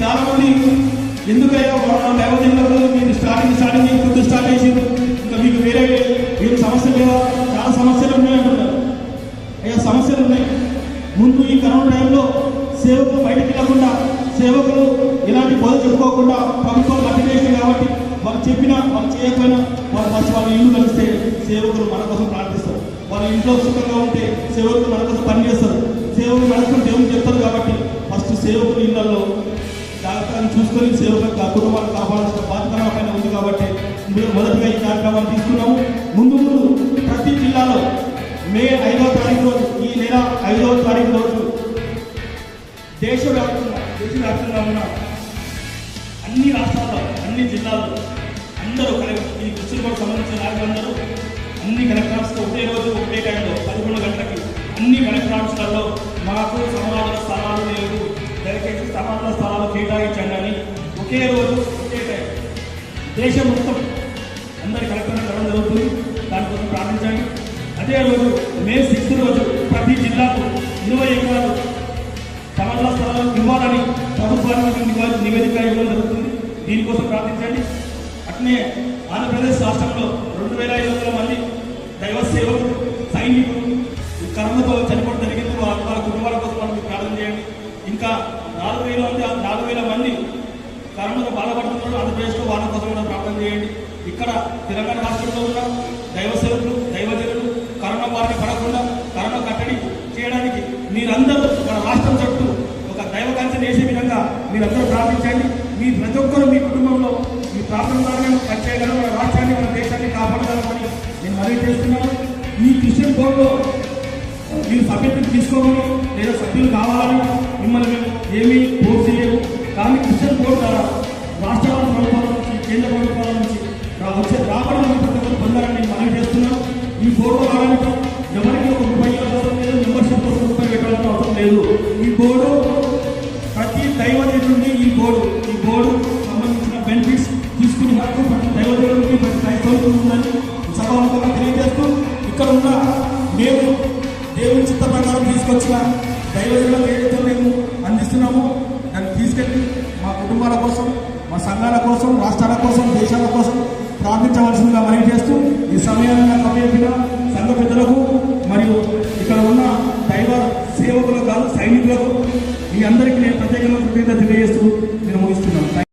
చాలా మంది ఎందుకయ్యా కరోనా నేపథ్యంలో మీరు స్టార్టింగ్ స్టార్టింగ్ ఫుడ్ స్టార్ట్ చేసింది ఇంకా మీకు వేరే ఏం సమస్య లేదా? చాలా సమస్యలు ఉన్నాయంటున్నారు అయ్యా సమస్యలు ఉన్నాయి. ముందు ఈ కరోనా టైంలో సేవకులు బయటకు వెళ్ళకుండా సేవకులు ఇలాంటి బోధ చెప్పుకోకుండా ప్రభుత్వం కట్టివేసింది కాబట్టి వాళ్ళు చెప్పినా వాళ్ళు చేయకపోయినా వాళ్ళు ఫస్ట్ వాళ్ళ ఇల్లు కలిస్తే సేవకులు మన కోసం ప్రార్థిస్తారు. వాళ్ళ ఇంట్లో సుఖంగా ఉంటే సేవకులు మన కోసం పనిచేస్తారు. సేవకులు మన దేవుని చెప్తారు కాబట్టి ఫస్ట్ సేవకులు ఇళ్ళలో జాగ్రత్తగా చూసుకొని సేవకులకు ఆ కుటుంబాన్ని కాపాడాల్సిన బాధ్యత నా పైన ఉంది కాబట్టి మీరు మొదటిగా ఈ కార్యక్రమాన్ని తీసుకున్నాము. ముందు ముందు ప్రతి జిల్లాలో మే ఐదో తారీఖు రోజు ఈ నెల ఐదో తారీఖు రోజు దేశవ్యాప్తంగా దేశవ్యాప్తంగా ఉన్న అన్ని రాష్ట్రాల్లో అన్ని జిల్లాల్లో అందరూ కలెక్టర్ ఈ కృష్ణగూడ సంబంధించిన నాయకులందరూ అన్ని కలెక్టర్ ఒకే రోజు ఒకే టైంలో పదకొండు గంటలకి అన్ని వెనక ప్రాంతాల్లో మాకు సమాధాన స్థలాలు లేవు దయచేసి సమాధాన స్థలాలు కేటాయించండి. అని ఒకే రోజు ఒకే టైం. దేశం మొత్తం అందరి కలెక్టర్ కలవడం జరుగుతుంది. దానికోసం ప్రార్థించండి. అదే రోజు మే సిక్స్త్ రోజు ప్రతి జిల్లాకు ఇరవై ఎకరాలు సమాధాన స్థలాలు ఇవ్వాలని ప్రభుత్వానికి నివేదిక ఇవ్వడం జరుగుతుంది. దీనికోసం ప్రార్థించండి. అట్నే ఆంధ్రప్రదేశ్ రాష్ట్రంలో రెండు వేల ఐదు వందల మంది ఇంకా నాలుగు వేల మంది నాలుగు వేల మంది కరోనాతో బాధపడుతున్నారు. ఆంధ్రప్రదేశ్లో వాళ్ళ కోసం కూడా ప్రార్థన చేయండి. ఇక్కడ తెలంగాణ రాష్ట్రంలో ఉన్న దైవ సేవకులు దైవజనులు కరోనా బారిన పడకుండా కరోనా కట్టడి చేయడానికి మీరందరూ మన రాష్ట్రం చుట్టూ ఒక దైవ కంచె వేసే విధంగా మీరందరూ ప్రార్థించండి. మీ ప్రతి ఒక్కరూ మీ కుటుంబంలో మీ ప్రార్థన ద్వారా పని చేయగలరు మన రాష్ట్రం మీరు సభ్యత్వం తీసుకోమని లేదా సభ్యులు కావాలని మిమ్మల్ని మేము ఏమీ ఫోర్స్ చేయము కానీ క్రిస్టియన్ కోర్టు ద్వారా రాష్ట్ర ప్రభుత్వాల నుంచి కేంద్ర ప్రభుత్వాల నుంచి వచ్చే రాబడి ప్రతి ఒక్కరు పొందాలని నేను మనవి చేస్తున్నాను. ఈ కోర్టు రావడానికి సంఘాల కోసం రాష్ట్రాల కోసం దేశాల కోసం ప్రార్థించవలసిందిగా మనవి చేస్తూ ఈ సమయంలో కప్పచెప్పిన సంఘ పెద్దలకు మరియు ఇక్కడ ఉన్న దైవ సేవకులకు కాదు సైనికులకు మీ అందరికీ నేను ప్రత్యేకంగా కృతజ్ఞత తెలియజేస్తూ నేను ముగిస్తున్నాను.